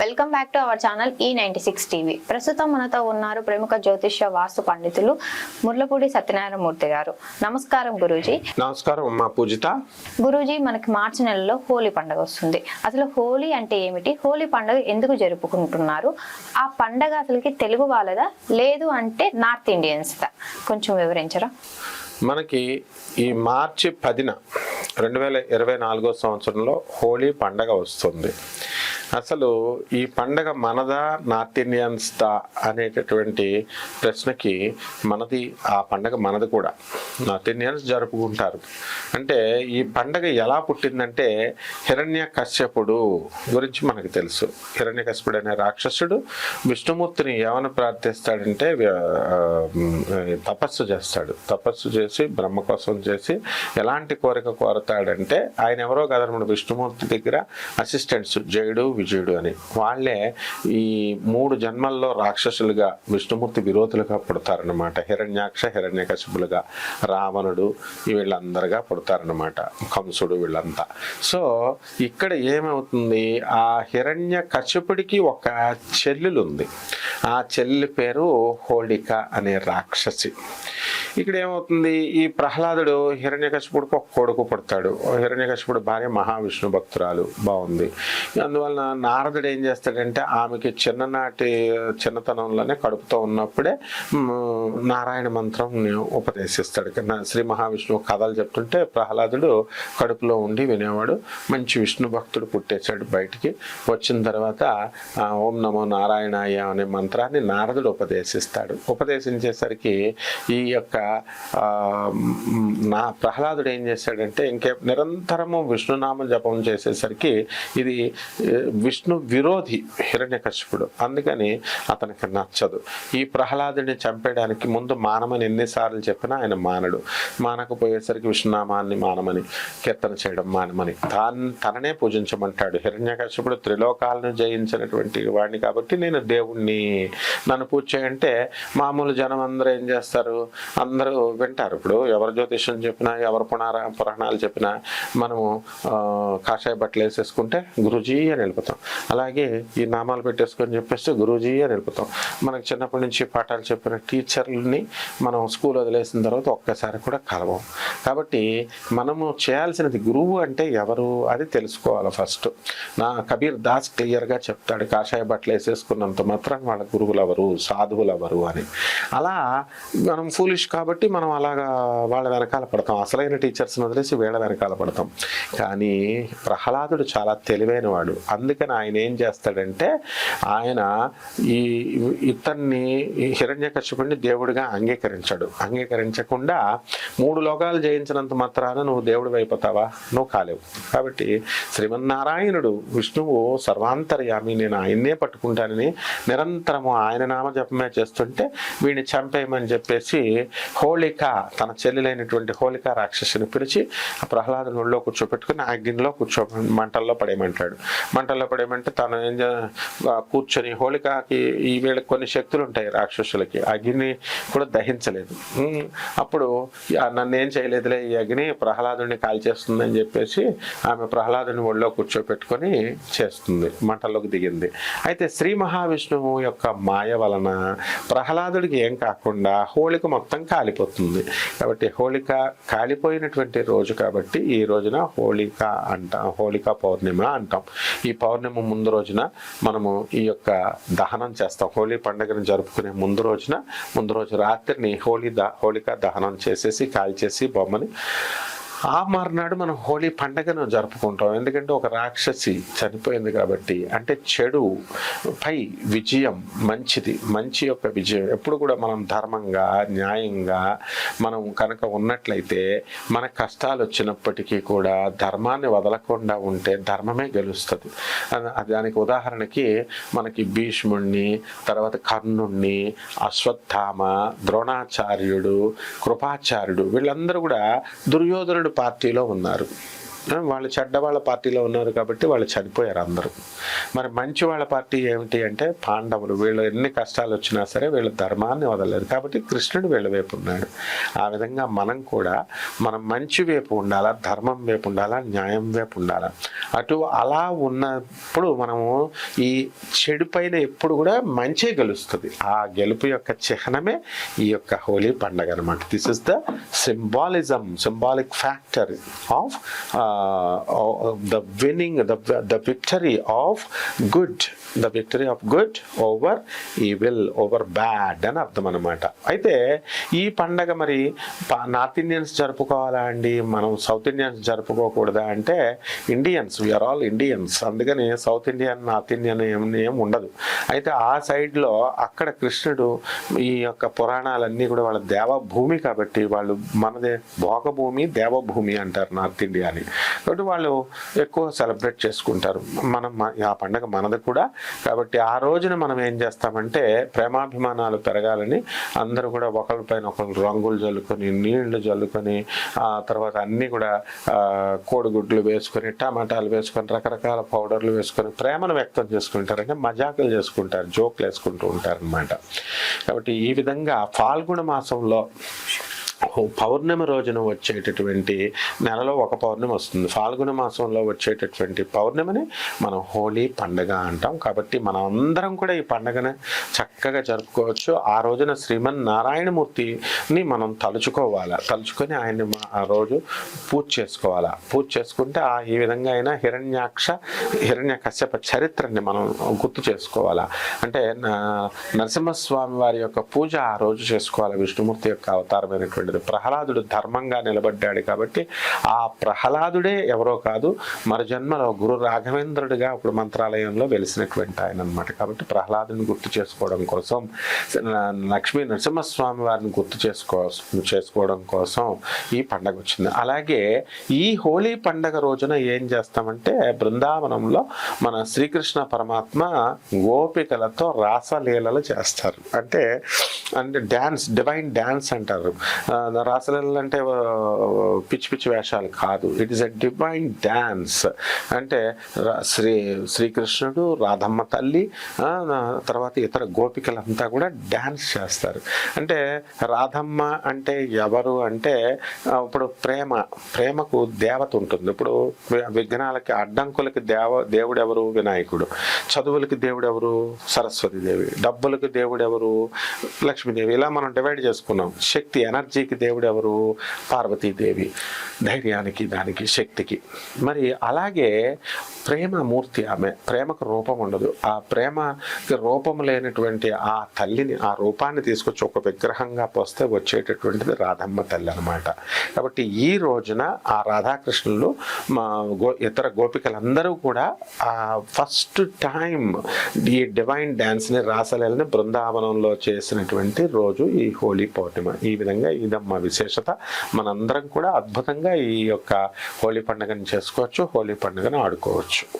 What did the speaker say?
Welcome back to our channel ఈ ninety six TV ప్రస్తుతం మనతో ఉన్నారు ప్రముఖ జ్యోతిష్య వాస్తు పండితులు ముర్లపూడి సత్యనారాయణమూర్తి గారు. నమస్కారం గురూజీ. నమస్కారం అమ్మా పూజిత. గురూజీ మనకి మార్చి నెలలో హోలీ పండుగ వస్తుంది. అసలు హోలీ అంటే ఏమిటి? హోలీ పండుగ ఎందుకు జరుపుకుంటున్నారు? ఆ పండగ అసలుకి తెలుగు వాళ్ళదా? లేదు అంటే నార్త్ ఇండియన్స్ కొంచెం వివరించరా? మనకి ఈ మార్చి పదిన రెండు వేల ఇరవై నాలుగో సంవత్సరంలో హోలీ పండగ వస్తుంది. అసలు ఈ పండగ మనదా నార్త్ ఇండియన్స్ దా అనేటటువంటి ప్రశ్నకి మనది ఆ పండగ మనది కూడా. నార్త్ ఇండియన్స్ జరుపుకుంటారు. అంటే ఈ పండగ ఎలా పుట్టిందంటే హిరణ్య కశ్యపుడు గురించి మనకు తెలుసు. హిరణ్య కశ్యపుడు అనే రాక్షసుడు విష్ణుమూర్తిని ఏమని ప్రార్థిస్తాడంటే తపస్సు చేస్తాడు. తపస్సు చేసి బ్రహ్మ కోసం చేసి ఎలాంటి కోరిక కోరతాడంటే ఆయన ఎవరో కదా విష్ణుమూర్తి దగ్గర అసిస్టెంట్స్ జయుడు విజయుడు అని. వాళ్ళే ఈ మూడు జన్మల్లో రాక్షసులుగా విష్ణుమూర్తి విరోధులుగా పుడతారనమాట హిరణ్యాక్ష హిరణ్యకశిపులుగా రావణుడు వీళ్ళందరుగా పుడతారనమాట కంసుడు వీళ్ళంతా. సో ఇక్కడ ఏమవుతుంది? ఆ హిరణ్య కశ్యపుడికి ఒక చెల్లెలు ఉంది ఆ చెల్లి పేరు హోళిక అనే రాక్షసి. ఇక్కడ ఏమవుతుంది ఈ ప్రహ్లాదుడు హిరణ్యకశిపుడికి ఒక కొడుకు పుడతాడు. హిరణ్యకశిపుడు భార్య మహావిష్ణు భక్తురాలు. బాగుంది. అందువలన నారదుడు ఏం చేస్తాడంటే ఆమెకి చిన్ననాటి చిన్నతనంలోనే కడుపుతో ఉన్నప్పుడే నారాయణ మంత్రం ఉపదేశిస్తాడు. శ్రీ మహావిష్ణువు కథలు చెప్తుంటే ప్రహ్లాదుడు కడుపులో ఉండి వినేవాడు. మంచి విష్ణు భక్తుడు పుట్టేశాడు బయటికి. వచ్చిన తర్వాత ఓం నమో నారాయణాయ అనే మంత్రాన్ని నారదుడు ఉపదేశిస్తాడు. ఉపదేశించేసరికి ఈ యొక్క నా ప్రహ్లాదుడు ఏం చేశాడంటే ఇంకే నిరంతరము విష్ణునామ జపం చేసేసరికి ఇది విష్ణు విరోధి హిరణ్యకశిపుడు అందుకని అతనికి నచ్చదు. ఈ ప్రహ్లాదుడిని చంపేయడానికి ముందు మానమని ఎన్నిసార్లు చెప్పినా ఆయన మానడు. మానకపోయేసరికి విష్ణునామాన్ని మానమని కీర్తన చేయడం మానమని. తాన్ తననే పూజించమంటాడు. హిరణ్యకశిపుడు త్రిలోకాలను జయించినటువంటి వాడిని కాబట్టి నేను దేవుణ్ణి. నన్ను పూజ చేయంటే మామూలు జనం అందరూ ఏం చేస్తారు? అందరూ వింటారు. ఇప్పుడు ఎవరు జ్యోతిష్యం చెప్పినా ఎవరు పునార పురాణాలు చెప్పినా మనము కాషాయ బట్టలు వేసేసుకుంటే గురుజీ అని వెళ్ళిపోతాం అలాగే ఈ నామాలు పెట్టేసుకొని చెప్పేస్తే గురూజీ అని వెళ్ళిపోతాం మనకు చిన్నప్పటి నుంచి పాఠాలు చెప్పిన టీచర్లని మనం స్కూల్ వదిలేసిన తర్వాత ఒక్కసారి కూడా కలవం. కాబట్టి మనము చేయాల్సినది గురువు అంటే ఎవరు అది తెలుసుకోవాలి ఫస్ట్. నా కబీర్ దాస్ క్లియర్గా చెప్తాడు కాషాయ బట్టలు వేసేసుకున్నంత మాత్రం వాళ్ళ గురువులు ఎవరు సాధువులు ఎవరు అని. అలా మనం ఫూలిష్ కాబట్టి మనం అలాగా వాళ్ళ వెనకాల పడతాం. అసలైన టీచర్స్ని వదిలేసి వీళ్ళ వెనకాల పడతాం. కానీ ప్రహ్లాదుడు చాలా తెలివైన వాడు అందుకని ఆయన ఏం చేస్తాడంటే ఆయన ఈ ఇతన్ని హిరణ్యకశ్యపుడిని దేవుడిగా అంగీకరించాడు. అంగీకరించకుండా మూడు లోకాలు జయించినంత మాత్రాన నువ్వు దేవుడు అయిపోతావా నువ్వు కాలేవు. కాబట్టి శ్రీమన్నారాయణుడు విష్ణువు సర్వాంతర్యామి. నేను ఆయన్నే పట్టుకుంటానని నిరంతరము ఆయన నామ జపమే చేస్తుంటే వీడిని చంపేయమని చెప్పేసి హోళిక తన చెల్లెలైనటువంటి హోళిక రాక్షసుని పిలిచి ఆ ప్రహ్లాదుని ఒళ్ళో కూర్చోపెట్టుకుని అగ్నిలో కూర్చో మంటల్లో పడేయమంటాడు. మంటల్లో పడేయమంటే తను ఏం కూర్చొని హోళికకి ఈ వీళ్ళకి కొన్ని శక్తులు ఉంటాయి రాక్షసులకి. అగ్ని కూడా దహించలేదు. అప్పుడు నన్ను ఏం చేయలేదులే ఈ అగ్ని ప్రహ్లాదుని కాల్చేస్తుందని చెప్పేసి ఆమె ప్రహ్లాదుని ఒళ్ళో కూర్చోపెట్టుకొని చేస్తుంది మంటల్లోకి దిగింది. అయితే శ్రీ మహావిష్ణువు యొక్క మాయ వలన ప్రహ్లాదుడికి ఏం కాకుండా హోళిక మొత్తం కాలిపోతుంది. కాబట్టి హోళిక కాలిపోయినటువంటి రోజు కాబట్టి ఈ రోజున హోళిక అంటాం హోళిక పౌర్ణిమ అంటాం. ఈ పౌర్ణిమ ముందు రోజున మనము ఈ యొక్క దహనం చేస్తాం. హోళీ పండుగను జరుపుకునే ముందు రోజున ముందు రోజు రాత్రిని హోళీ ద హోళిక దహనం చేసేసి కాల్చేసి బొమ్మని ఆ మర్నాడు మనం హోలీ పండగను జరుపుకుంటాం. ఎందుకంటే ఒక రాక్షసి చనిపోయింది కాబట్టి. అంటే చెడు పై విజయం మంచిది. మంచి యొక్క విజయం. ఎప్పుడు కూడా మనం ధర్మంగా న్యాయంగా మనం కనుక ఉన్నట్లయితే మన కష్టాలు వచ్చినప్పటికీ కూడా ధర్మాన్ని వదలకుండా ఉంటే ధర్మమే గెలుస్తుంది. దానికి ఉదాహరణకి మనకి భీష్ముణ్ణి తర్వాత కర్ణుణ్ణి అశ్వత్థామ ద్రోణాచార్యుడు కృపాచార్యుడు వీళ్ళందరూ కూడా దుర్యోధనుడు పార్టీలో ఉన్నారు. వాళ్ళు చెడ్డ వాళ్ళ పార్టీలో ఉన్నారు కాబట్టి వాళ్ళు చనిపోయారు అందరూ. మరి మంచి వాళ్ళ పార్టీ ఏమిటి అంటే పాండవులు. వీళ్ళు ఎన్ని కష్టాలు వచ్చినా సరే వీళ్ళు ధర్మాన్ని వదలలేదు కాబట్టి కృష్ణుడు వీళ్ళ వైపు ఉన్నాడు. ఆ విధంగా మనం కూడా మనం మంచి వైపు ఉండాలా ధర్మం వైపు ఉండాలా న్యాయం వైపు ఉండాలా? అటు అలా ఉన్నప్పుడు మనము ఈ చెడు పైన ఎప్పుడు కూడా మంచే గెలుస్తుంది. ఆ గెలుపు యొక్క చిహ్నమే ఈ యొక్క హోలీ పండగ అనమాట this is the symbolism symbolic factor of the winning the the victory of good the victory of good over evil over bad అని అర్థం అనమాట అయితే ఈ పండగ మరి ప- నార్త్ ఇండియన్స్ జరుపుకోవాలా అండి? మనం సౌత్ ఇండియన్స్ జరుపుకోకూడదా అంటే Indians we are all Indians. అందుకని సౌత్ ఇండియన్ నార్త్ ఇండియన్ ఏం ఉండదు. అయితే ఆ సైడ్లో అక్కడ కృష్ణుడు ఈ యొక్క పురాణాలన్నీ కూడా వాళ్ళ దేవభూమి కాబట్టి వాళ్ళు మనదే భోగభూమి దేవభూమి అంటారు నార్త్ ఇండియా అని కాబట్టి వాళ్ళు ఎక్కువ సెలబ్రేట్ చేసుకుంటారు. మనం ఆ పండగ మనది కూడా. కాబట్టి ఆ రోజున మనం ఏం చేస్తామంటే ప్రేమాభిమానాలు పెరగాలని అందరూ కూడా ఒకరిపైన ఒకరు రంగులు జల్లుకొని నీళ్ళు జల్లుకొని ఆ తర్వాత అన్నీ కూడా కోడిగుడ్లు వేసుకొని టమాటాలు వేసుకొని రకరకాల పౌడర్లు వేసుకొని ప్రేమను వ్యక్తం చేసుకుంటారంటే మజాకులు చేసుకుంటారు జోకులు వేసుకుంటూ ఉంటారనమాట కాబట్టి ఈ విధంగా ఫాల్గుణ మాసంలో పౌర్ణమి రోజున వచ్చేటటువంటి నెలలో ఒక పౌర్ణమి వస్తుంది. ఫాల్గుణ మాసంలో వచ్చేటటువంటి పౌర్ణమిని మనం హోలీ పండగ అంటాం. కాబట్టి మనం అందరం కూడా ఈ పండగను చక్కగా జరుపుకోవచ్చు. ఆ రోజున శ్రీమన్ నారాయణమూర్తిని మనం తలుచుకోవాలి? తలుచుకొని ఆయన్ని ఆ రోజు పూజ చేసుకోవాలా? పూజ చేసుకుంటే ఆ ఈ విధంగా అయినా హిరణ్యాక్ష హిరణ్య కశ్యప చరిత్రని మనం గుర్తు చేసుకోవాలా? అంటే నా- నరసింహస్వామి వారి యొక్క పూజ ఆ రోజు చేసుకోవాలి? విష్ణుమూర్తి యొక్క అవతారమైనటువంటి అవతారమైనటువంటిది ప్రహ్లాదుడు ధర్మంగా నిలబడ్డాడు కాబట్టి ఆ ప్రహ్లాదుడే ఎవరో కాదు మరు జన్మలో గురు రాఘవేంద్రుడిగా ఇప్పుడు మంత్రాలయంలో వెలిసినటువంటి ఆయన అనమాట కాబట్టి ప్రహ్లాదుని గుర్తు చేసుకోవడం కోసం లక్ష్మీ నరసింహస్వామి వారిని గుర్తు చేసుకో చేసుకోవడం కోసం ఈ పండగ వచ్చింది. అలాగే ఈ హోలీ పండగ రోజున ఏం చేస్తామంటే బృందావనంలో మన శ్రీకృష్ణ పరమాత్మ గోపికలతో రాసలీలలు చేస్తారు. అంటే అంటే డ్యాన్స్ డివైన్ డ్యాన్స్ అంటారు. రాసలీలలు అంటే పిచ్చి పిచ్చి వేషాలు కాదు. It is a divine dance అంటే రా- శ్రీ శ్రీకృష్ణుడు రాధమ్మ తల్లి తర్వాత ఇతర గోపికలంతా కూడా డ్యాన్స్ చేస్తారు. అంటే రాధమ్మ అంటే ఎవరు అంటే ఇప్పుడు ప్రేమ ప్రేమకు దేవత ఉంటుంది. ఇప్పుడు విఘ్నాలకి అడ్డంకులకి దేవ దేవుడు ఎవరు వినాయకుడు. చదువులకి దేవుడు ఎవరు సరస్వతి దేవి. డబ్బులకి దేవుడు ఎవరు లక్ష్మీదేవి. ఇలా మనం డివైడ్ చేసుకున్నాం. శక్తి ఎనర్జీ ఎనర్జీకి దేవుడు ఎవరు? పార్వతీదేవి. ధైర్యానికి దానికి శక్తికి. మరి అలాగే ప్రేమ మూర్తి ఆమె. ప్రేమకు రూపం ఉండదు. ఆ ప్రేమకి రూపం లేనటువంటి ఆ తల్లిని ఆ రూపాన్ని తీసుకొచ్చి ఒక విగ్రహంగా పోస్తే వచ్చేటటువంటిది రాధమ్మ తల్లి అనమాట కాబట్టి ఈ రోజున ఆ రాధాకృష్ణులు మా గో ఇతర గోపికలందరూ కూడా ఆ ఫస్ట్ టైం ఈ డివైన్ డ్యాన్స్ని రాసలేలని బృందావనంలో చేసినటువంటి రోజు ఈ హోలీ పౌర్ణిమ. ఈ విధంగా మా విశేషత. మనందరం కూడా అద్భుతంగా ఈ యొక్క హోలీ పండుగను చేసుకోవచ్చు హోలీ పండుగను ఆడుకోవచ్చు.